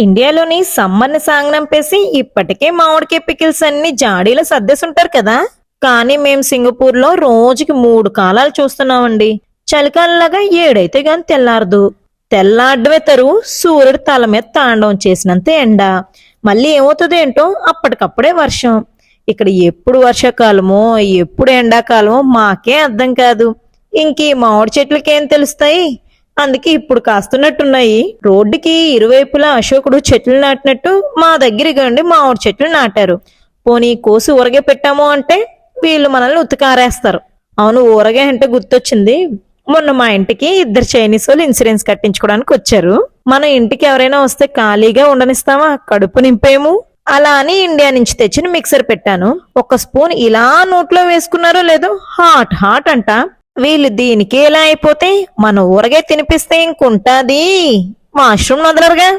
ఇండియాలోని సమ్మర్ని సాంగ్నంపేసి ఇప్పటికే మామిడికాయ పికిల్స్ అన్ని జాడీలో సర్దేసుంటారు కదా. కానీ మేం సింగపూర్లో రోజుకి మూడు కాలాలు చూస్తున్నామండి. చలికాలంలాగా ఏడైతే గాని తెల్లారదు. తెల్లాడమే తరువు సూర్యుడు తల మీద తాండవం చేసినంత ఎండ. మళ్ళీ ఏమవుతుందో ఏంటో అప్పటికప్పుడే వర్షం. ఇక్కడ ఎప్పుడు వర్షాకాలమో ఎప్పుడు ఎండాకాలమో మాకే అర్థం కాదు. ఇంక ఈ మామిడి చెట్లకేం తెలుస్తాయి? అందుకే ఇప్పుడు కాస్తున్నట్టున్నాయి. రోడ్డుకి ఇరువైపులా అశోకుడు చెట్లు నాటినట్టు మా దగ్గర మా మామిడి చెట్లు నాటారు. పోనీ కోసి ఊరగే పెట్టాము అంటే వీళ్ళు మనల్ని ఉతికారేస్తారు. అవును ఊరగే అంటే గుర్తొచ్చింది. మొన్న మా ఇంటికి ఇద్దరు చైనీస్ వాళ్ళు ఇన్సూరెన్స్ కట్టించుకోవడానికి వచ్చారు. మన ఇంటికి ఎవరైనా వస్తే ఖాళీగా ఉండనిస్తామా? కడుపు నింపేము? అలా అని ఇండియా నుంచి తెచ్చిన మిక్సర్ పెట్టాను. ఒక స్పూన్ ఇలా నోట్లో వేసుకున్నారో లేదో హాట్ హాట్ అంట. వీళ్ళు దీనికి ఎలా అయిపోతే మన ఊరగే తినిపిస్తే ఇంకుంటాది. వాష్రూమ్ వదలరుగా.